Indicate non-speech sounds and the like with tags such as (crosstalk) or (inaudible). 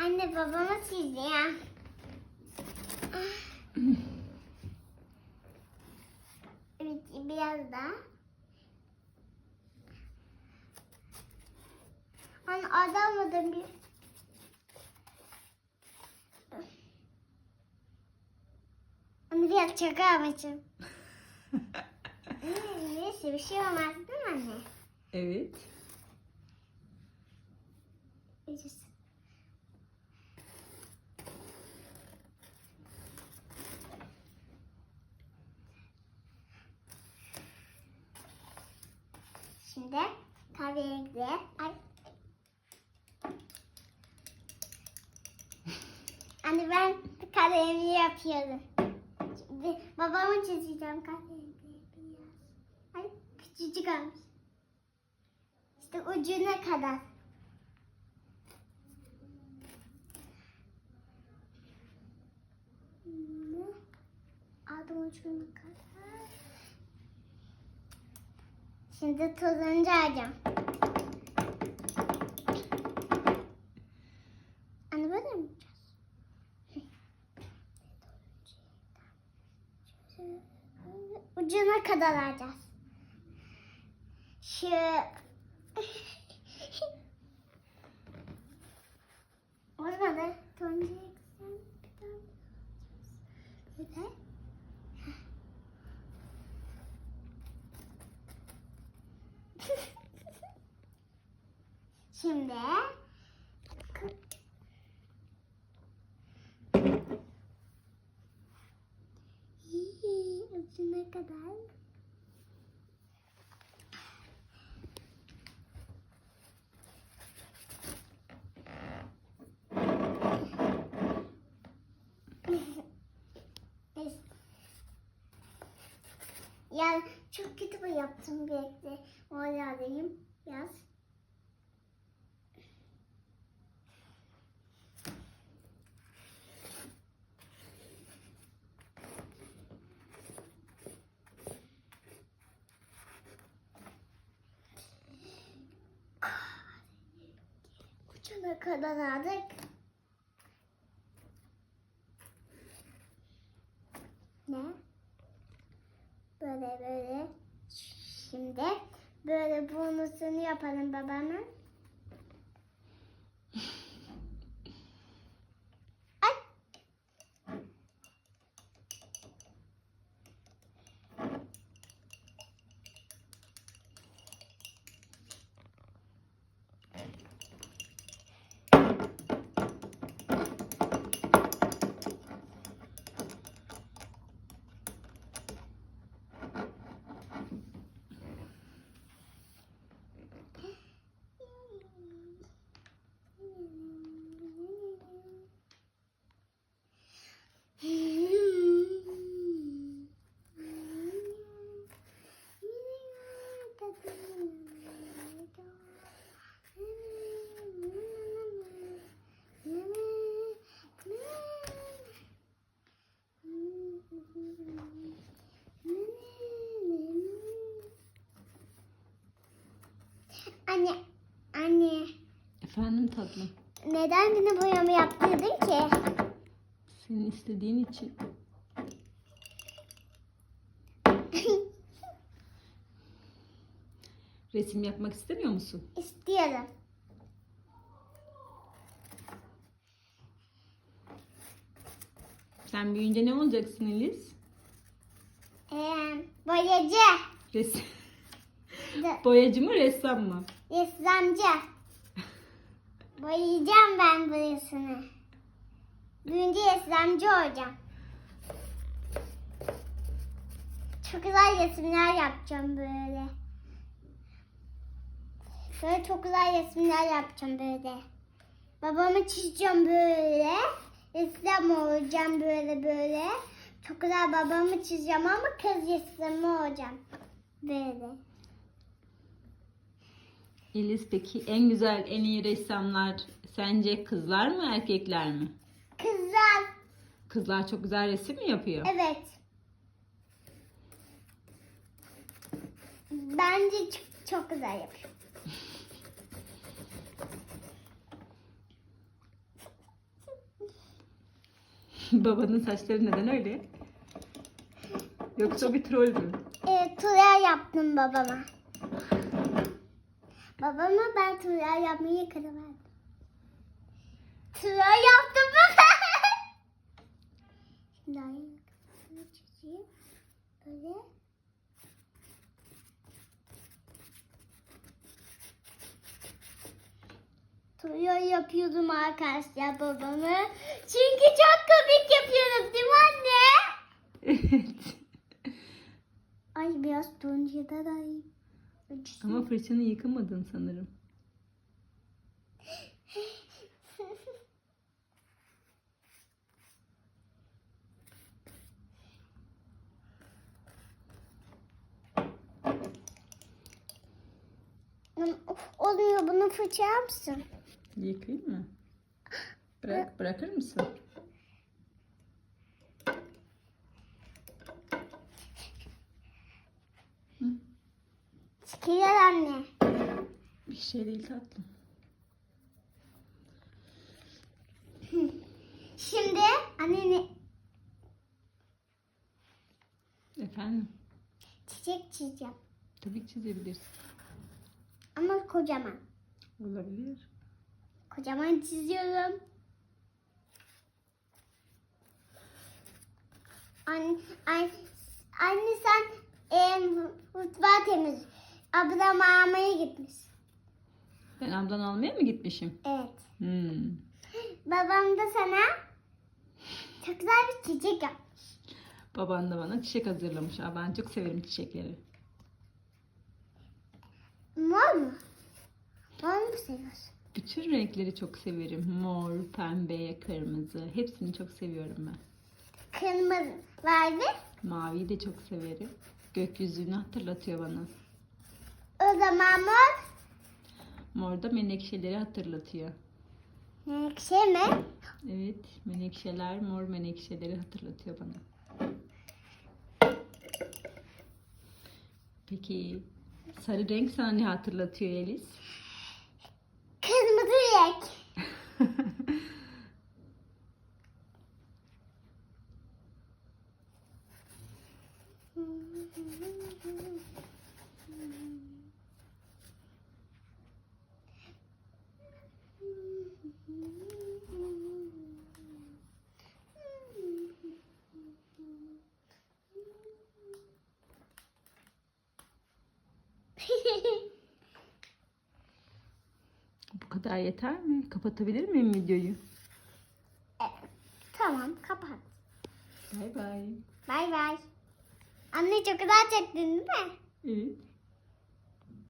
Anne babama çizeceğim. Evet biraz daha. Anne adamadım bir. Anne biraz çok almışım. Neyse bir şey olmaz değil mi anne? Evet. Ucuz. Şimdi kahverengi. Ay. Anne ben kahverengi yapıyorum. Babamı çizeceğim kahverengi biraz. Ay küçücük olmuş. İşte ucuna kadar. Aldım ucuna kadar. Şimdi turuncu alacağım. Anne böyle mi yapacağız? Ucuna kadar alacağız. Şu Olmadı. Turuncu eksen bir daha Böyle. Şimdi İyi, ucuna kadar. (laughs) Yani çok kötü bir yaptım bekle. Oraya alayım biraz. Ucuna kadar. Ne? Böyle böyle. Şimdi böyle burnusunu yapalım babamın. Ay. Anne, anne, Efendim tatlım. neden yine boyama yaptırdın ki? Senin istediğin için. (laughs) Resim yapmak istemiyor musun? İstiyorum. Sen büyüyünce ne olacaksın Eliz? Ee, boyacı, Resim. (laughs) Boyacı mı ressam mı? ressamcı. Boyayacağım ben burasını. Büyünce ressamcı olacağım. Çok güzel resimler yapacağım böyle. Böyle çok güzel resimler yapacağım böyle. Babamı çizeceğim böyle. Ressam olacağım böyle böyle. Çok güzel babamı çizeceğim ama kız ressamı olacağım. Böyle. Eliz peki en güzel, en iyi ressamlar sence kızlar mı erkekler mi? Kızlar. Kızlar çok güzel resim mi yapıyor? Evet. Bence çok, çok güzel yapıyor. (laughs) Babanın saçları neden öyle? Yoksa bir troll mü? Evet, tuğla yaptım babama. Babama ben tuğla yapmayı karar verdim. Yaptım baba. (laughs) Şimdi ayağını kafasını çizeyim. Böyle. Tuğla yapıyordum arkadaşlar babamı. Çünkü çok komik yapıyorum değil mi anne? Evet. Ay biraz turuncuya da dayım. Ama fırçanı yıkamadın sanırım. Olmuyor bunu fırçalar mısın? Yıkayayım mı? Bırak, bırakır mısın? Çıkıyor anne. Bir şey değil tatlım. Şimdi anne ne? Efendim? Çiçek çizeceğim. Tabii ki çizebilirsin. Ama kocaman. Olabilir. Kocaman çiziyorum. Anne, anne, anne sen e, mutfağı temiz. Ablam almaya gitmiş. Ben ablan almaya mı gitmişim? Evet. Hmm. Babam da sana çok güzel bir çiçek yap. Baban da bana çiçek hazırlamış. Aa, ben çok severim çiçekleri. Mor mu? Mor mu seviyorsun? Bütün renkleri çok severim. Mor, pembe, kırmızı. Hepsini çok seviyorum ben. Kırmızı vardı. Maviyi de çok severim. Gökyüzünü hatırlatıyor bana. O zaman mor. Mor da menekşeleri hatırlatıyor. Menekşe mi? Evet, menekşeler, mor menekşeleri hatırlatıyor bana. Peki sarı renk sana ne hatırlatıyor Elis? Kırmızı renk. Bu kadar yeter mi? Kapatabilir miyim videoyu? tamam kapat. Bay bay. Bay bay. Anne çok güzel çektin değil mi? Evet.